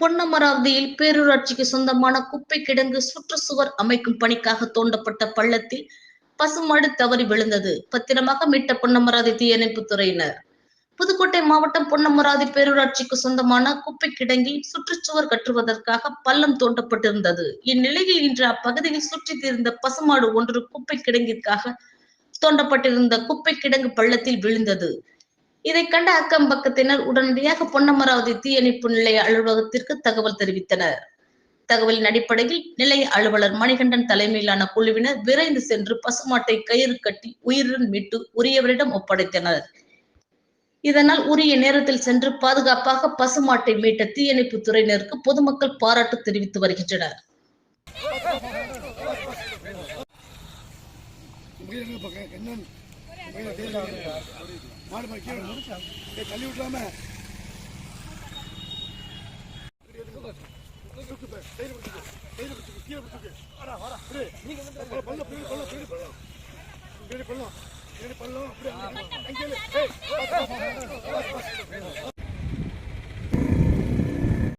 பொன்னமராவதியில் பேரூராட்சிக்கு சொந்தமான குப்பை கிடங்கு சுற்றுச்சுவர் அமைக்கும் பணிக்காக தோண்டப்பட்ட பள்ளத்தில் பசுமாடு தவறி விழுந்தது. பத்திரமாக மீட்ட பொன்னமராதி தீயணைப்பு துறையினர். புதுக்கோட்டை மாவட்டம் பொன்னமராதி பேரூராட்சிக்கு சொந்தமான குப்பை கிடங்கில் சுற்றுச்சுவர் கட்டுவதற்காக பள்ளம் தோண்டப்பட்டிருந்தது. இந்நிலையில் இன்று அப்பகுதியில் சுற்றித் தீர்ந்த பசுமாடு ஒன்று குப்பை கிடங்கிற்காக தோண்டப்பட்டிருந்த குப்பை கிடங்கு பள்ளத்தில் விழுந்தது. இதை கண்ட அக்கம் பக்கத்தினர் உடனடியாக பொன்னமராவதி தீயணைப்பு நிலைய அலுவலகத்திற்கு தகவல் தெரிவித்தனர். தகவலின் அடிப்படையில் நிலைய அலுவலர் மணிகண்டன் தலைமையிலான குழுவினர் விரைந்து சென்று பசுமாட்டை கயிறு கட்டி உயிருடன் மீட்டு உரியவரிடம் ஒப்படைத்தனர். இதனால் உரிய நேரத்தில் சென்று பாதுகாப்பாக பசுமாட்டை மீட்ட தீயணைப்பு துறையினருக்கு பொதுமக்கள் பாராட்டு தெரிவித்து வருகின்றனர். என்ன பக்கம் என்னன்னு கையில தேடி மாடு மாடு கீழே முடிச்சா தள்ளி விட்டுலாம பள்ளம் பள்ளம் அப்படியே